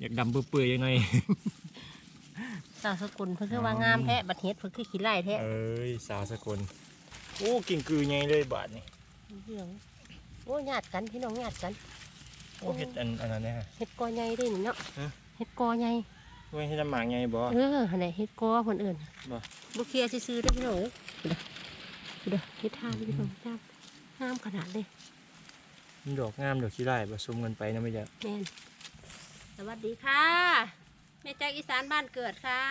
อยากดำเปื่อยๆยังไงสาวสกุลเพิ่นคือว่างามแท้บัดเฮ็ดเพิ่นคือขี้ไล่แท้เอ้ยสาวสกลโอ้กิ่งกือไงเลยบาทนี่เรื่องโอ้ญาติกันพี่น้องญาติกันโอ้เห็ดอันอันนั้นเนี่ยฮะเฮ็ดกอใหญ่เด้นี่เนาะฮะเฮ็ดกอใหญ่เว้ยเห็ดน้ำหมากไงบ่เออหั่นแหละเฮ็ดกอเพิ่นเอิ้นบ่บ่เคลียร์ซื่อๆเด้อพี่น้องเอ้ยดูเด้อเฮ็ดทานพี่น้องจ้างามขนาดเลยมันดอกงามดอกขี้ไร่ผสมกันไปนะไม่อยากแม่นส วัสดีค่ะแม่จากอีสานบ้านเกิดค่ะ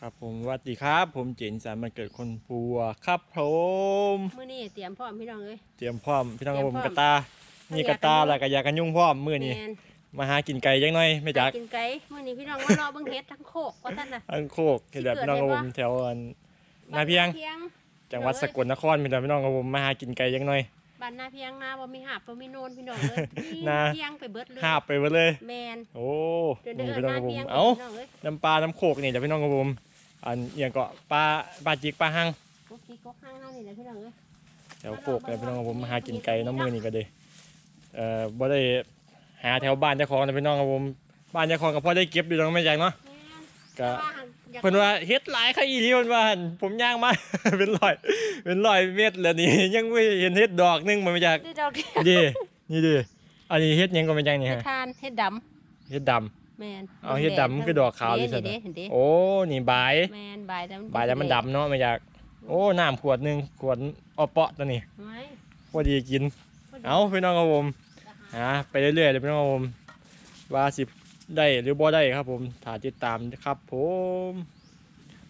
ครับผมสวัสดีครับ ผมเจนสารมันเกิดคนปัวครับผมมื้อนี้เตรียมพร้อมพี่น้องเอ้ยเตรียมพร้อมพี่น้องครับผมเตรียมพร้อมกระตานี่กระตาแล้วก็ยากันยุงพร้อมมื้อนี้แม่นมาหากินไก่จังหน่อยไม่จักกินไก่มื้อนี้พี่น้องมารอเบิ่งเฮ็ดทั้งโคกว่าซั่นน่ะ อังโคกเห็ดแบบพี่น้องครับผมแถวอันนาเพียงเพียงจังหวัดสกลนครพี่น้องพี่น้องครับผมมาหากินไก่จังหน่อย บ้านนาเพียงนาบ่มีหาบบ่มีโนนพี่น้องเอ้ยนาเพียงไปเบิดเลยหาบไปหมดเลยแมนโอ้เดินนี่เดินพี่น้องนาครับผเพียมงเอ้าพี่น้องเอ้ยน้ำปลาน้ำโคกนี่เดี๋ยวพี่น้องครับผมอันอหย่างก็ปลาปลาจิกปลาหั่งกุ๊กกิ๊กกุ๊กข้างเฮานี่แหละพี่น้องเอ้ยแถวโคกเลยพี่น้องครับผมมาหากินไก่น้ำมือนี่ก็เด้เอ่อบ่ได้หาแถวบ้านเจ้าของนะพี่น้องครับผมบ้านเจ้าของก็พอได้เก็บอยู่ตรงไม่จังเนาะแม่นก็แต่ว่าอยาก เพิ่นว่าเฮ็ดหลายค่ะอีหลีเพิ่นว่าหั่นผมย่างมา เป็นร้อย เป็นร้อยเม็ดแล้วนี่ ยังไม่เห็นเฮ็ดดอกหนึงมันมาจากได้ดอกเดียวดินี่ดิอันนี้เฮ็ดหยังก็มาจากนี่เฮ็ดฮะทานเฮ็ดดำเฮ็ดดำแมนเอาเฮ็ดดำมันคือดอกขาวดิดิซั่เห็นนน่ะเด้เห็นเด้โอ้นี่บายแมนบายแต่มันบายแล้วมันดำเนาะมาจาก โอ้น้ำขวดหนึงขวดออเปาะตัวนี้ไม่พอดีกิน เอาพี่น้องครับผมหาไปเรื่อยๆเลยพี่น้องครับผมว่าสิ ได้หรือบ่ได้ครับผมถ่ายติดตามนะครับ ผม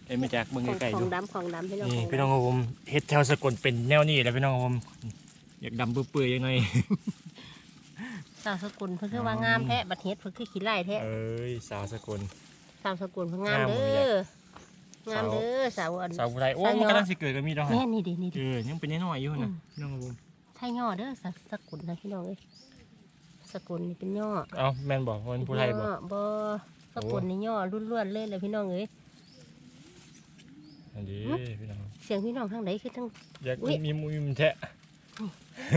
เอ้ยไม่จากเบิ่งของไกลๆขอดูงดำของดำพี่น้องนี่ของพี่น้องครับผมเฮ็ดแถวสกลเป็นแนวนี้แหละพี่น้องครับผมอยากดำเปื่อยๆยังไง สาวสกุลเพิ่นคือว่างามแท้บัดเฮ็ดเพิ่นคือขี้ไล่แท้เอ้ยสาวสกล สาวสกุลเพิ่นงามงามเด้บ่องามเด้อสาวอัน สาวผู้ไทยโอ้สาวมันย่อกำลังสิเกิดก็มีดอกแม่ฮะนนี่ดินี่เอดิอยังเป็นน้อยๆอยู่อืนะมพี่น้องครับผมใช่ย่อเด้อสาวสกุลนะพี่น้องเอ้ย สกุลนี่เป็นย่อเอ้าแม่นบอกว่าเป็นผู้ไทยบอกย่อบ่สกุลนี่ย่อล้วนๆเลยเลยพี่น้องเอ้ยอันนี้พี่น้องเสียงพี่น้องทางไหนคือทางอยากอุ๊ยมีมุมแทะ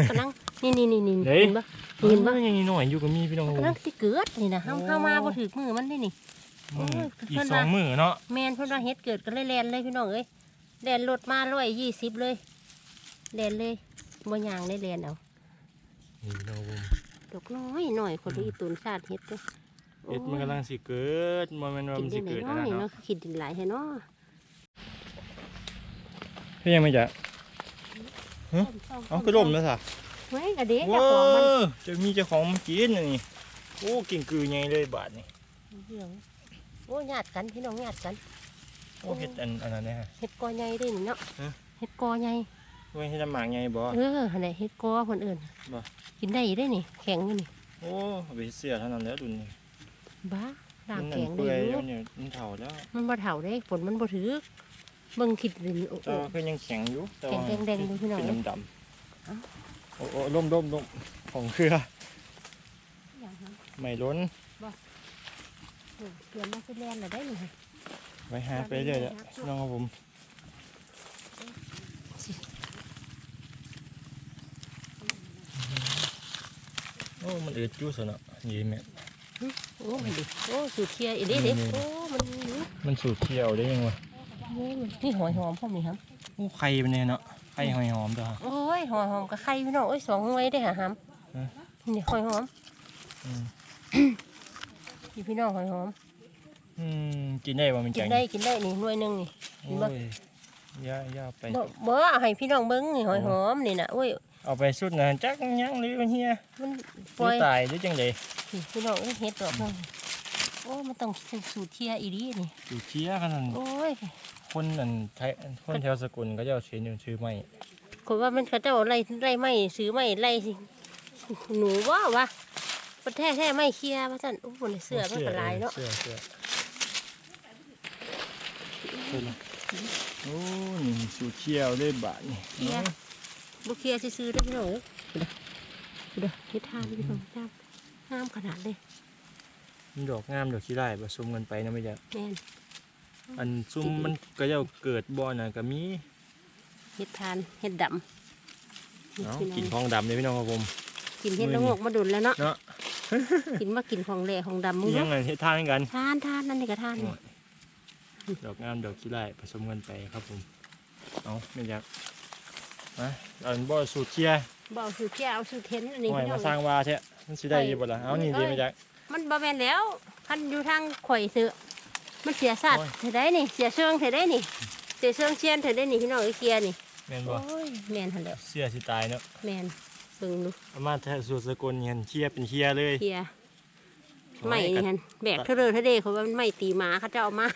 กำลังนี่นี่นี่นี่เฮ้ยเห็นปะเห็นปะยังน้อยอยู่ก็มีพี่น้องครับผกำลัมงสิเกิดนี่นะห้ามโอ้เข้ามาบ่ถือมือมันนี่นี่โอ้ยอีเพิ่กนสองว่ามือเนาะแมนเพิ่นว่าเฮ็ดเกิดก็เลยแลนเลยพี่น้องเอ้ยแลนรถมาร้อยยี่สิบเลยแลนเลยบ่ยางได้แลนเอานี่พี่น้องครับผม ดอกน้อยหน่อยคนที่อีตุนชาติเฮ็ดเด้อเอ็ดมันกำลังสิเกิดมันมันว่ากิมันนได้สิไหนเกิดน้นะอยเนาะเนาะคิดดินหลายแท้เนาะพี่ยังไม่จะเอากระดมแล้วสิไว้กระเด็กว้าเจ้าของมันวจะมีเจ้าของมากินน่ะนี่โอ้กิ่งกือใหญ่เลยบาทนี่เรื่องโอ้ญาติกันพี่น้องญาติกันโอ้เฮ็ดอันอันนั้นเนี่ยฮะเฮ็ดกอใหญ่เด้นี่เนาะฮะเฮ็ดกอใหญ่ เว้ยเฮ็ดน้ำหมากใหญ่บ่ เออหั่นแหละเฮ็ดกอคนอื่นบ่ กินได้ได้นี่ แข็งอยู่นี่โอ้เอาไปเสียเท่านั้นแล้วดุนนี่บ้าด่างมันแข็งเปื่ได้อยอแล้ยู่วเนี่ยมันเฒ่าแล้วมันบ่เฒ่าได้ฝนมันบ่ถือเบิ่งคิดดินโอ้โห แต่ว่าคือยังแข็งอยู่แต่ว่าแข็งแดงๆอยู่พี่น้อง เป็นเอ้ยดำเอ้าๆโอ้โอ้ล่มล่มล่มของเครืออย่างนั้นไม่ล้นเออเตรียมมาสิแลนแล้วได้นี่ค่ะไว้หาไปเรื่อยๆอะน้องครับผม โอ้ มันอืดจุ๊สเนาะนี่แม่โอ้มันดิโอ้สูตรเทียอีเด้เด้นี่โอ้มันนี่มันสูตรเที่ยวได้ยังวะโอ้มันนี่หอยหอมพร้อมนี่ครับโอ้ไข่มันเนี่ยเนาะไข่หอยหอมจ้ะโอ้ยหอยหอมกับไข่พี่น้องโอ้ยสองหน่วยได้หาหามฮะนี่หอยหอมอืมนี่พี่น้องหอยหอมอืมกินได้บ่มันกิจันงได้กินได้นี่หน่วยหนึงนี่โอ้ยย่าย่าไปบ่บ่เอาให้พี่น้องเบิ่งนี่หอยหอมนี่น่ะโอ้ย เอาไปสุดนะจักยังหรือมันเฮียมันหปล่รืออยตายหรือจังไดนี่พี่น้องเอ้ยเฮ็ดดอกนึงโอ้มันต้องสูตรเทียอีดีนี่อยู่เที่ยขนาดโอ้ยคนนั่นไทยคนแถวสกุลก็จะเอาเชนอยู่ชื่อไม่คนว่ามันเขาเจ้าไล่ไล่ไม่ซื้อไม่ไล่สิหนูว่าวะประแท้แท้ไม่เคลียร์ว่าซั่นโอ้โหในเสื้อมันก็หลายเนาะเสื้อเสื้อเสื้อโอ้นี่สูตรเที่ยวได้บาทนี่เคลียร์ บ่เคลียร์ซื่อๆเด้อพี่น้องเอ้ยเด้อเฮ็ดทานพี่น้องจ้างามขนาดเลยมันดอกงามดอกขี้ไร่ผสมกันไปนะไม่ใช่แม่นอันซุ่มมันก็จะเกิดบ่อน่ะก็มีเฮ็ดทานเฮ็ดดำนี่เนาะพี่น้องกินทองดำเลยพี่น้องครับผม กินเฮ็ดละโงกมาดุนแล้วเนาะเนาะกินมากินของแหล่ของดำมึงยัเนาะงไงเฮ็ดทานกันทานทานนั่นนี่ก็ทานนี่ดอกงามดอกขี้ไร่ผสมกันไปครับผม เอาไม่อยาก มาเอาอันบ่สูตรเชียร์บ่เอาสูตรเจ้าเอาสูตรเทนอันนี้หน่อยพี่น้มาองสร้างว่าแท้มันสิได้อยู่บ่ล่ะเอานี่ดีไม่อยากมันบ่แม่นแล้วคันอยู่ทางข่อยซื้อมันเสียสัตว์โอ้ยเท่าได้นี่เสียเชิงเท่าได้นี่เสียเชิงเชียนเท่าได้นี่พี่น้องไอ้เกียนี่แม่นโอ้บ่ยแม่นหั่นแหล้วเสียสิตายเนาะแม่นเบิ่งดูประมาณแท้สูตรสกลเห็นเชียร์เป็นเชียร์เลยเกียไม่หั่นแบกเท่าเด้อเท่าเด้เขาว่ามันไม่ตีหมาเขาเจ้าเอามา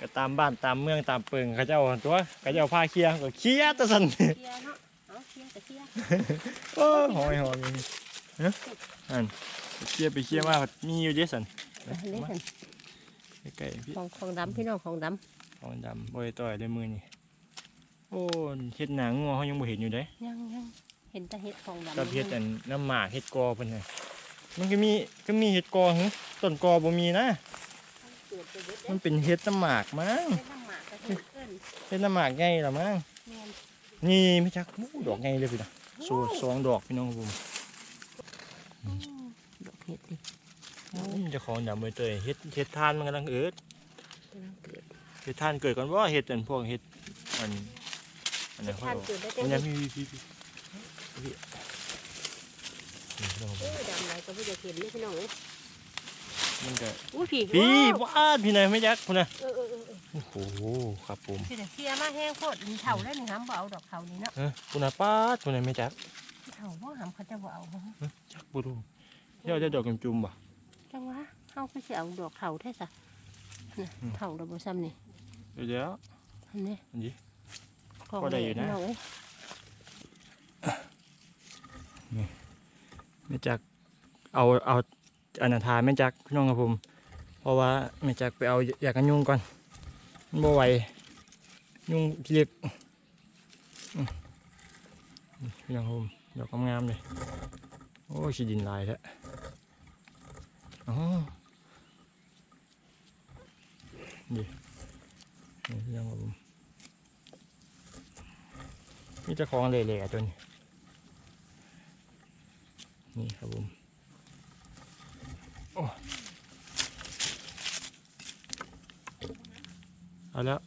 ก็ตามบ้านตามเมืองตามเปิงเขาเจ้าตัวเขาเจ้าพาเคลียร์ก็เคลียร์แตะสั่นเกียเนาะเอาเกียแต่เกียโอ้หอยหอยมีเนาะอันเคลียร์ไปเคลียร์มามีอยู่เด้สั่นได้หั่นใกล้ๆพี่ของของดำพี่น้องของดำของดำบ่ได้ต่อยด้วยมือนี่โอ้เฮ็ดหนังงัวเขายังบ่เห็นอยู่เด้ยังยังเห็นแต่เห็ดของดำกับเห็ดอันน้ำหมากเห็ดกอเพิ่นน่ะมันก็มีก็มีเห็ดกอหึต้นกอบ่มีนะ เกิดไปเบิดเด้มันเป็นเห็ดน้ำหมากมั้งเห็ดน้ำหมากกับเห็ดเกินเห็ดน้ำหมากใหญ่ละมั้งแม่นนี่ไม่จักอู้ดอกใหญ่เลยพี่นะโซสองดอกพี่น้องครับผมอืมดอกเห็ดนี่อืมเจะของดำใบเตยเห็ดเห็ดทานมันกำลังเอิดกำลังเกิดเห็ดทานเกิดก่อนว่าเห็ดอันพวกเห็ดอันอันนั้นทานเขาเกิดได้อัจันงนั้นเลยพี่พี่พี่พี่นี่พี่น้องครับโอ้ยดำอะไรก็ไม่ได้เห็นนี่พี่น้องเอ้ย มันก็อุ้ยผีพี่ว้าวว้าดพี่นายไม่ยักพุ่นนะเออเออเออเออโอ้โหครับผมพี่เดี๋ยวเคลียร์มาแห้งโคตรมีเถาได้หนึ่งหำบ่เอาดอกเถานี่เนาะเออพุ่นนะป้าดพุ่นนะไม่จักเถาว่าหำเขาจะบ่เอาบ่จักบุรุเดี๋ยวจะดอกกำจุ่มบ่จังหวะเฮาก็สิเอาดอกเถาแท้ซะน่ะอืมเถาดอกบ่ซ้ำนี่เดี๋ยวเดี๋ยวอันนี้อันนี้ของก็ได้อยู่นะพี่งเอ้ยไม่จักเอาเอา อนาถาไม่จักพี่น้องครับผม เพราะว่าไม่จักไปเอาอยากกันยุงก่อนมันบ่ไหวยุงเรียกพี่น้องครับผมดอกงามเลยโอ้ชีดินลายแล้วอ๋อนี่นี่พี่น้องครับผมมีเจ้าของเละๆตัวนี้นี่ครับผม เอาแล้ว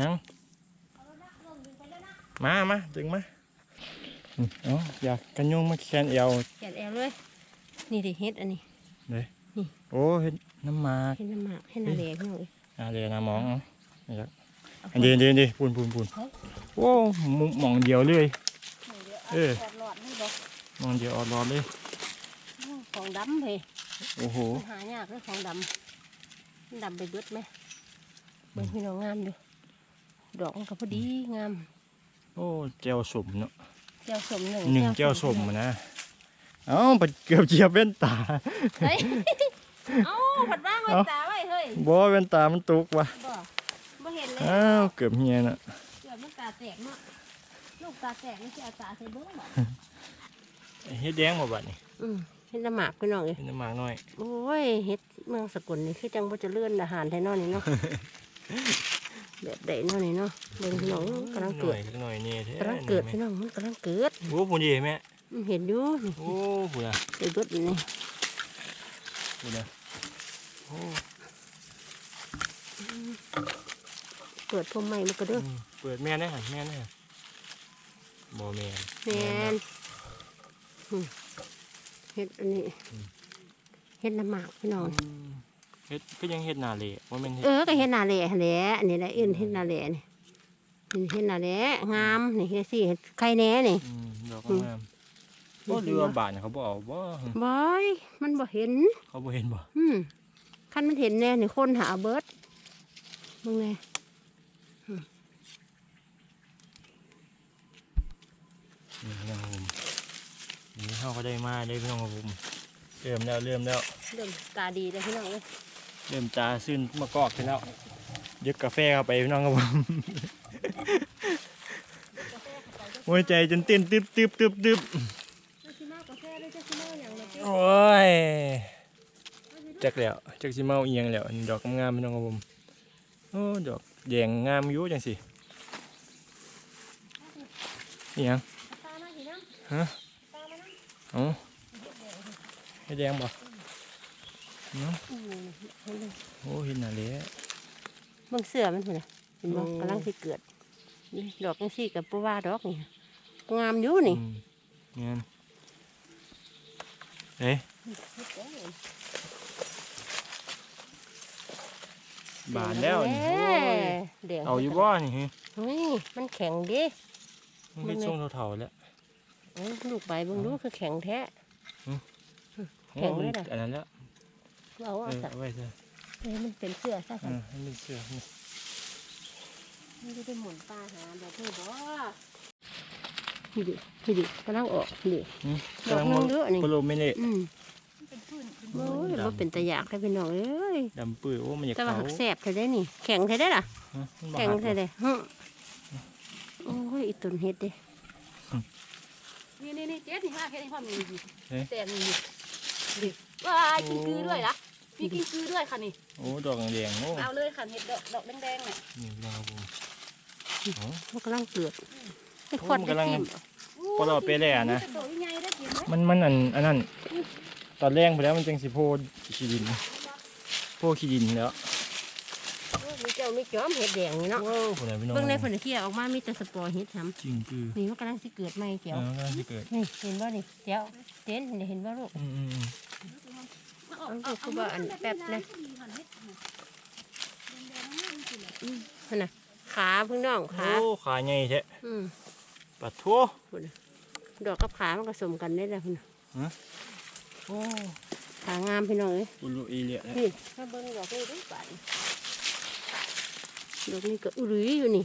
ยังมามาดึงมาอืมเอาอยากกันยุงมาแคนเอวแกนแอลเลยนี่ดิเฮ็ดอันนี้โอ้เห็นน้ำหมากเฮ็ดน้ำหมากเฮ็ดน้ำแดงพี่น้องเอ้ยอ่าเดี๋ยวนะมองเอานี่ครับเอาอันเดียวเดียวเดียวปูนปูนปูนโอ้มุมมองเดียวเลยเออหลอดนี่บ่มองเดียวออดรอดเลย ของดำเฮ้ยโอ้โหมันหายากเลยของดำมันดำไปเบิดไหมเบิ่งพี่น้องงามดูดอกมันก็พอดีงาม โอ้เจ้าสมเนาะแก้วสมหนึ่งหนึ่งแก้วสมอะนะเอ้าไปเกือบเจียบเว้นตาเฮ้ยเอ้าผัดว่างไว้เอ้าตาไว้เฮ้ยบ่เว้นตามันตกว่ะบ่บ่เห็นเลยอ้าวเกือบเฮียน่ะเกือบมันตาแตกเนาะลูกตาแตกนี่สิเอาตาใส่เบิ้งบ่เฮ็ดแดงบ่บัดนี่อืม เฮ็ดน้ำหมากพี่น้องเอ้ยเฮ็ดน้ำหมากน้อย โอ้ยเฮ็ดเมืองสกลนี่คือจังบ่เจะเลื่อนอาหารไทยเนอนี่เนาะ แบบใดเนาะนี่เนาะเบิ่งพี่น้องกำลังเกิดหน่อยหน่อยนี่แท้กำลังเกิดพี่น้องมันกำลังเกิดโอ้พุ่นดีแม่อืมเห็นอยู่นี่โอ้พุ่นน่ะไปเบิดนี่พุ่นน่ะโอ้เกิดพวกใหม่มันก็เด้ออืมเปิดแม่นได้หั่นแม่นได้หั่นบ่แม่นแมนอืม เฮ็ดอันนี้เฮ็ดน้ำหมากพี่น้องอืมเฮ็ดก็ยังเฮ็ดหน้าเละบ่แม่นเฮ็ดเออก็เฮ็ดนาแหล่หั่นแหละอันนี้แหละอื่นเฮ็ดนาแหล่นี่นี่เฮ็ดนาแหล่งามนี่เฮ็ดสิเฮ็ดไข่แหน่นี่ อืมดอกงามบ่เรือว่าบาทเขาบ่เอาบ่บอยมันบ่เห็น เขาบ่เห็นบ่อืมคันมันเห็นแน่นี่คนหาเบิดมึงแน่นี่พี่น้องครับผม นี่เฮาก็ได้มาได้พี่น้องครับผมเริ่มแล้วเริ่มแล้วเริ่มตาดีเลยพี่น้องเอ้ยเริ่มจาซึนมากอกขึ้นแล้วยึกกาแฟเข้าไปพี่น้องครับผมหัวใจจนเต้นตึบตึบตึบตึบจะสิมากาแฟเลยจะสิมาอย่างไรโอ้ยจักแล้วจักสิเมาเอียงแล้วอันดอกงามๆพี่น้องครับผมโอ้ดอกแดงงามอยู่จังสิเอียงตามาสิน้ำฮะตามาน้ำเอ๋อเฮ็ดแดงบ่เนาะอืมเห็นเลยโอ้เห็นน่ะเลยเบิ่งเสื้อมันพุ่นน่ะเห็นบ่โอ้กำลังสิเกิดนี่ดอกจังซี่กับบ่ว่าดอกนี่งามอยู่นี่อืมเงี้ยเอ๊ะบานแล้วนี่แหโอ้ยม่แดงเอาอยู่บ่นี่ฮะเฮ้ยมันแข็งดิมันเป็นทรงเท่าๆแล้วเอ้ย ลูกใบเบิ่งดูคือแข็งแท้โอ้แข็งเลยน่ะอันนั้นแล้วเอาเอเอาอซะเอาไว้เถอะเอ้ยมันเป็นเสื้อซะเอซั่นอให้มันเสือนี่มันจะได้หมุนปลาหาแบบนี้บ่นี่ดินี่ดิกำลังออกนี่ดิอืมดอกนึงเด้อนี่โปรไม่เละอืมโอ้ยบ่เป็นตะยากได้พี่น้องเอ้ยดำปื้อโอ้มันอยากแต่ว่าเขาหักแสบเธอได้นี่ แข็งเธอได้ล่ะฮะมันบ่แข็งหักเธอได้ฮึโอ้ยอีตุนเฮ็ดเด้ นี่นี่นี่เจ๊ที่ห้าแค่นี้ความมีดีเอ๊ะ แต่มีดิว้ายกินกือด้วยล่ะมีกินกือด้วยค่ะนี่ โอ้ดอกแดงๆโอ้เอาเลยค่ะเห็ดดอกดอกแดงๆเนี่ยนี่นะครับผมโอ้มันกำลังเกิดไอ้โอ้ขวดมันไอ้กำลังทิ่มพอเราไปแล้วนะโตยังไงได้กินไหมมันมันอันอันนั้นตอนแรกไปแล้วมันจังสิโพขี้ดิน โพขี้ดินแล้วโอ้ยมี เจ้ามีจอมเฮ็ดแดงนี่เนาะว้าวคนไหนพี่น้องเบิ่งในผลเคียออกมามีแต่สปอร์เฮ็ดทจริงคือำนี่มันกำลังสิเกิดใหม่เอเจียวอน่าจะเกิดนี่เห็นบ่นี่เจียวเต้นนี่เห็นบ่ลูกอืมอืมอืมเอาลูกคือว่าอันแป๊บนะนั่นน่ะขาเพิ่งน้องขาโอ้ขาใหญ่แท้อืมปัดทั่วดอกกับขามันผสมกันได้แล้วพุ่นน่ะโอ้ขางามพี่น้องเอ้ยอุลุอีเลียแล้วนี่มาเบิ่งดอกนี้ดูป่าน ดอกนี้ก็อุลุยอยู่นี่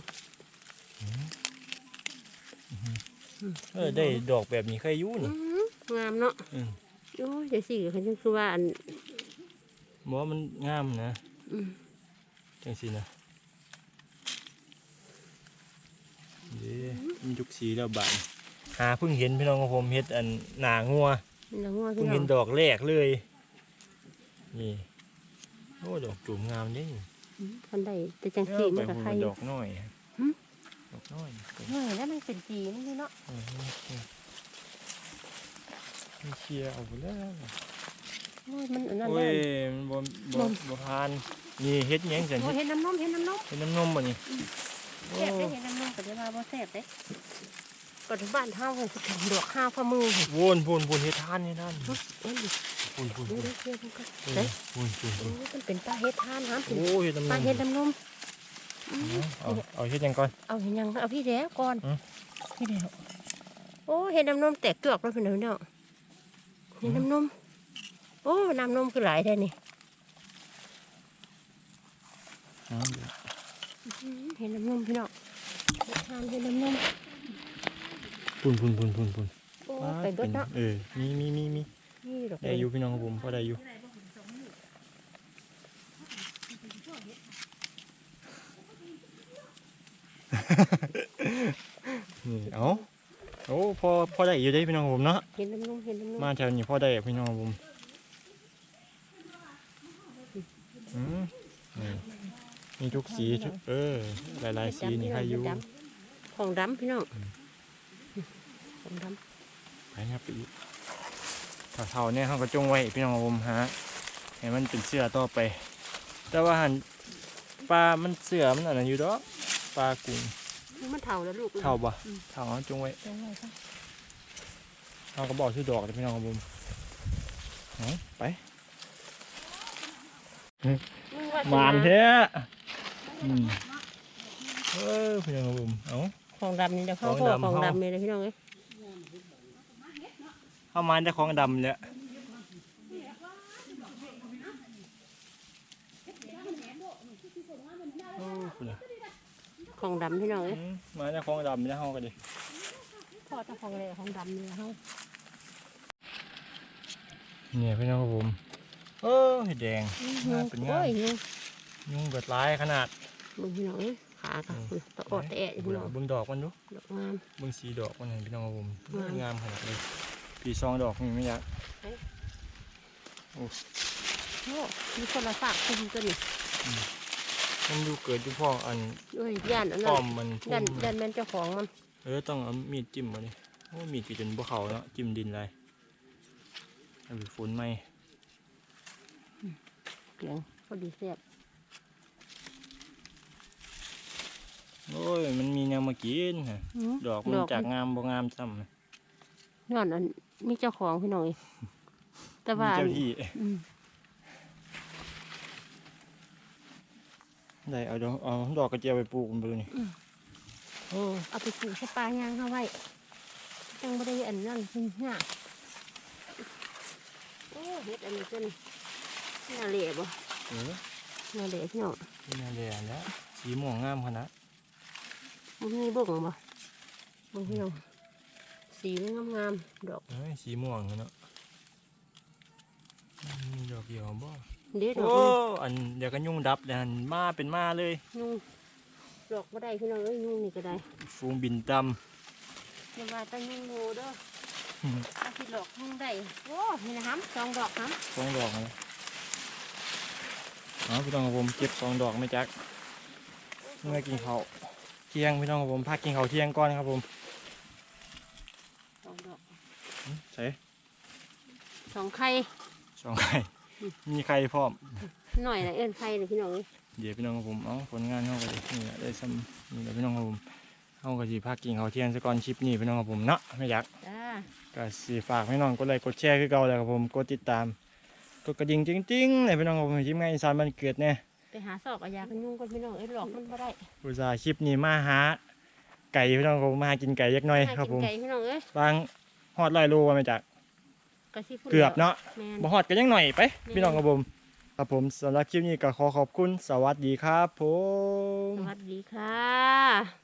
เออได้ดอกแบบนี้เคยอยู่อื้นี่อหืองามเนาะอืมโอ้ยจังซี่ก็คือคือว่าอันบอกว่ามันงามนะอืมจังสินะเด้มันจุกสีแล้วบานหาเพิ่งเห็นพี่น้องของผมเฮ็ดอันหนางัวนี่ละงัวเพิ่พี่งน้อเห็งนดอกแรกเลยนี่โอ้ดอกจุ่มงามเด้อืมคันได้แต่จังเอซี่อมัไปนก็หุ่นใครมันอดยู่อกน้อยหึดอกน้อยเฮ้ยแล้วมันเป็นจีมันนี่เนาะเออเออมีเคลียร์เอาไปแล้วโอ้ยมันอันนั้นโอ้แล้ยวมันบ่บ่บ่ทานนี่เฮ็ดหยังจังโอ้ยเฮ็ดเห็นน้ำนมเห็นน้ำนมเฮ็ดน้ำนมบ่นี่แซ่บได้เห็นน้ำนมก็จะว่าบ่แซ่บเด้ ปัจจุบันเฮาเพิ่นสิแข่งดอกห้าวฝ่ามือโวนพูนพูนเฮ็ดทานเฮ็ดทานเอ้ยพูนพูนดูพูนดิเพื่อนมันก็พูนเด้พูนพูนโอ้ยมันเป็นปลาเฮ็ดทานน้ำเป็นโอ้เฮ็ดน้ำนปลามเฮ็ดน้ำนมเอาเอาเฮ็ดหยังก่อนเอาเห็นยังเอาพี่แด้ก่อนอืมพี่แด้โอ้เห็นน้ำนมแตกเกลือกแล้วเพิ่นเอาเนาะเห็นน้ำนมโอ้น้ำนมคือหลายแท้นี่อืมอืมเห็นน้ำนมพี่น้องเฮ็ดทานเห็นน้ำนม พูนพูนพูนพูนพูนโอ้ไปเบิดเนาะเออมีมีมีมีนี่ดอกได้อยู่พี่น้องครับผมพอได้อยู่นี่เอาโอ้พอพอได้อยู่ได้พี่น้องครับผมเนาะเห็นน้ำนมเห็นน้ำนมมาแถวนี้พอได้พี่น้องครับผมอืมนี่มีทุกสีทุกเออหลายๆสีนี่ให้อยู่ดำของดำพี่น้อง ของดไปครับไปอีกเท่าๆเนี่ยเขาก็จงไว้พี่น้องครับผมฮะให้มันเป็นเสื้อต่อไป แต่ว่าหันปลา มันเสื้อมันอันนั้นอยู่ดอกปลากุ้งำมันเท่าแล้วลูกเท่าบ่เท่าเอาจงไว้จังไว้ซะเขาก็บอกชื่อดอกเลยพี่น้องครับผมเอาไปมึงว่หมานแท้อืมเออพี่น้องครับผมเอาของดำนี่เดี๋ยวเข้าของพ่อดำของเข้าดำนี่เลยพี่น้องเอ้ย เข้ามาได้ของดำเนี่ยโอ้คุณน่ะของดำพี่น้องเอ้ยอืมมาได้ของดำเนี่ยเขาก็ดิพ่อเจ้าของเลยของดำนี่เฮาเนี่ยพี่น้องครับผมเออเห็ดแดงยุงเป็นไงโอ้ยยุงยุงเบิดร้ายขนาดมึงพี่น้องเอ้ยขากับตะอดตะแอะอยู่พี่น้องเบิ่งดอกมันดูดอกงามเบิ่งสีดอกมันเห็นพี่น้องครับผมงามงามขนาดเลย ปีซองดอกนี่ไม่อยากโอ้มีคนละฝากคุมตัวนี่มันดูเกิดอยู่พ่ออันด้วยย่านอันป้นั้อนมมันพุ่ย่านมย่านแม่นเจ้าของมันเออต้องเอามีดจิ้มมาดิโอ้มีดกี่จนบ่เขาเนาะจิ้มดินไรเอาไปฝนไหมเกียงพอดีแซ่บโอ้ยมันมีแนวมากินน่ะหืมดอกมันจากงามบ่งามซ้ำน่ะย้อนอัน มีเจ้าของพี่น้องเอ้ยแต่มีว่าอัเจ้านที่อืมได้เอาดอกเอาดอกกระเจียวไปปลูกมันไปดูนี่โอ้เอาไปปลูกใช้ปลายางเข้าไว้จังบ่ได้อันนั่นขึ้นหน้าโอ้เฮ็ดอันนี้จนน่าเละบ่เออน่าเละพี่น้องนี่น่าเรียนแล้วสีม่วงงามขนาดมันมีเบิ่งบ่เบิ่งพี่น้อง สีมันงามๆดอกเอ้ยสีม่วงเนาะมีดอกเดียวบ่เด็ดดอกโอ้นึงอันเดี๋ยวก็ยุ่งดับเดี๋ยวหันมาเป็นมาเลยยุงดอกบ่ได้พี่น้องเอ้ยยุงนี่ก็ได้ฟูงบินตอย่าว่าแต่ยุงโลเด้อำอาทิดอกยุงได้โอ้นี่นะฮัมสองดอกฮัมสองดอกเลยเอาพี่น้องครับผมเก็บสองดอกไม่จักเมื่อกินข้าวเที่ยงพี่น้องครับผมพักกินข้าวเที่ยงก่อนครับผม สองดอก ใส่สองไข่สองไข่มีไข่พร้อมหน่อยละเอิ้นไข่เลยพี่น้องเอ้ยเดี๋ยวพี่น้องครับผมเอาผลงานเขาก็ได้นี่แหละได้ซ้ำนี่แหละพี่น้องครับผมเขาก็สิพักกินข้าวเที่ยงซะก่อนคลิปนี้พี่น้องครับผมเนาะไม่อยากจ้าก็สิฝากพี่น้องกดไลค์กดแชร์คือเก่าแหล้วครับผมกดติดตามกดกระดิ่งจริงๆเลยพี่น้องครับผมทีมงานอีสานบ้านเกิดเนี่ยไปหาซอกเอายากันยุงก่อนพี่น้องเอ้ยหลอกมันบ่ได้อุตส่าห์คลิปนี้มาหาไก่พี่น้องครับผมมาหากินไก่ยักหน่อยหาครับกิผนมไก่พี่น้องเอ้ยบาง ฮอดร้อยโลว่ามาจากกระซิบพูดเกือบเนาะแม่น บ่ฮอดก็ยังหน่อยไป แม่พี่น้องครับผมครับผมสำหรับคลิปนี้ก็ขอขอบคุณสวัสดีครับผม สวัสดีค่ะ